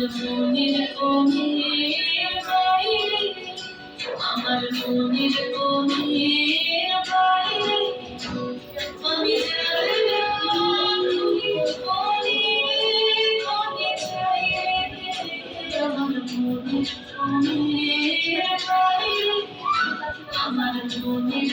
মনের কোণে বাইরে আমার মনের কোণে বাইরে আমি জানি না তুমি কোণে আমার মনের আমার মনের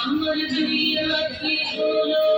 আমার বিয়া কি হলো